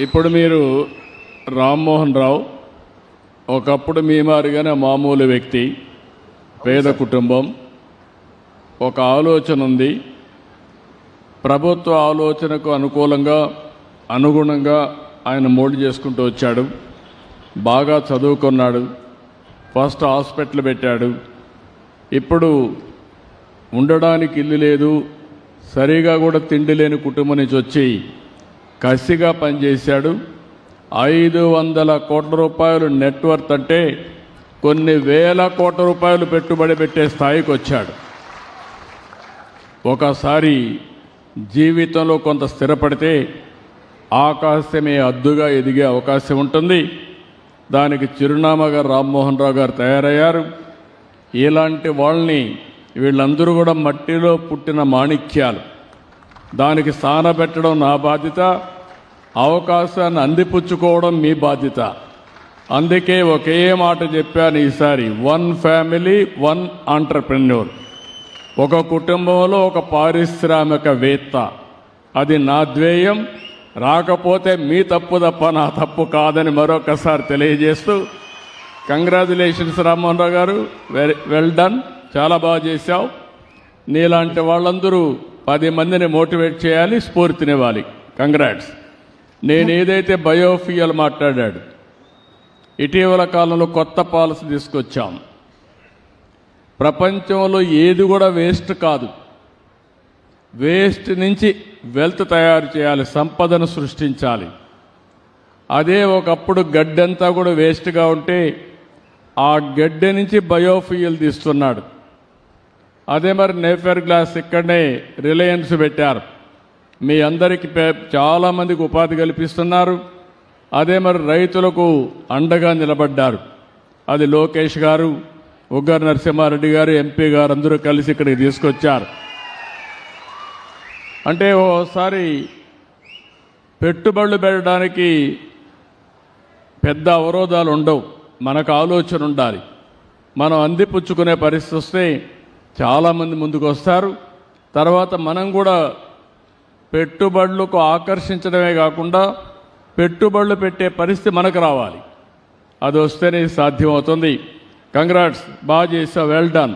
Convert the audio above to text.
ఇప్పుడు మీరు రామ్మోహన్ రావు ఒకప్పుడు మీ మారిగానే మామూలు వ్యక్తి పేద కుటుంబం ఒక ఆలోచన ఉంది. ప్రభుత్వ ఆలోచనకు అనుకూలంగా అనుగుణంగా ఆయన మోల్డ్ చేసుకుంటూ వచ్చాడు. బాగా చదువుకున్నాడు. ఫస్ట్ హాస్పిటల్ పెట్టాడు. ఇప్పుడు ఉండడానికి ఇల్లు లేదు. సరిగా కూడా తిండి లేని కుటుంబం నుంచి వచ్చి కసిగా పనిచేశాడు. ఐదు వందల కోట్ల రూపాయలు నెట్వర్త్ అంటే కొన్ని వేల కోట్ల రూపాయలు పెట్టుబడి పెట్టే స్థాయికి వచ్చాడు. ఒకసారి జీవితంలో కొంత స్థిరపడితే ఆకాశమే అద్దుగా ఎదిగే అవకాశం ఉంటుంది. దానికి చిరునామాగా రామ్మోహన్ రావు గారు తయారయ్యారు. ఇలాంటి వాళ్ళని వీళ్ళందరూ కూడా మట్టిలో పుట్టిన మాణిక్యాలు. దానికి స్థానబెట్టడం నా బాధ్యత. అవకాశాన్ని అందిపుచ్చుకోవడం మీ బాధ్యత. అందుకే ఒకే మాట చెప్పాను ఈసారి. వన్ ఫ్యామిలీ వన్ ఆంటర్ప్రెన్యూర్ ఒక కుటుంబంలో ఒక పారిశ్రామికవేత్త అది నా ధ్యేయం. రాకపోతే మీ తప్పు తప్ప నా తప్పు కాదని మరొకసారి తెలియజేస్తూ congratulations Rammohan Rao garu. Very well done. చాలా బాగా చేశావు. నీలాంటి వాళ్ళందరూ పది మందిని మోటివేట్ చేయాలి స్ఫూర్తినివ్వాలి. కంగ్రాట్స్. నేను ఏదైతే బయోఫియల్ మాట్లాడాడు ఇటీవల కాలంలో కొత్త పాలసీ తీసుకొచ్చాం. ప్రపంచంలో ఏది కూడా వేస్ట్ కాదు. వేస్ట్ నుంచి వెల్త్ తయారు చేయాలి సంపదను సృష్టించాలి. అదే ఒకప్పుడు గడ్డంతా కూడా వేస్ట్గా ఉంటే ఆ గడ్డె నుంచి బయోఫ్యూయల్ తీస్తున్నాడు. అదే మరి నేఫర్ గ్లాస్ ఇక్కడనే రిలయన్స్ పెట్టారు. మీ అందరికీ పే- చాలామందికి ఉపాధి కల్పిస్తున్నారు. అదే మరి రైతులకు అండగా నిలబడ్డారు. అది లోకేష్ గారు ఉగ్గారు నరసింహారెడ్డి గారు ఎంపీ గారు అందరూ కలిసి ఇక్కడికి తీసుకొచ్చారు. అంటే ఓసారి పెట్టుబడులు పెట్టడానికి పెద్ద అవరోధాలు ఉండవు. మనకు ఆలోచన ఉండాలి. మనం అందిపుచ్చుకునే పరిస్థితి వస్తే చాలామంది ముందుకు వస్తారు తర్వాత మనం కూడా పెట్టుబడులకు ఆకర్షించడమే కాకుండా పెట్టుబడులు పెట్టే పరిస్థితి మనకు రావాలి. అది వస్తేనే సాధ్యమవుతుంది. కంగ్రాట్స్ బాగా చేసా వెల్ డన్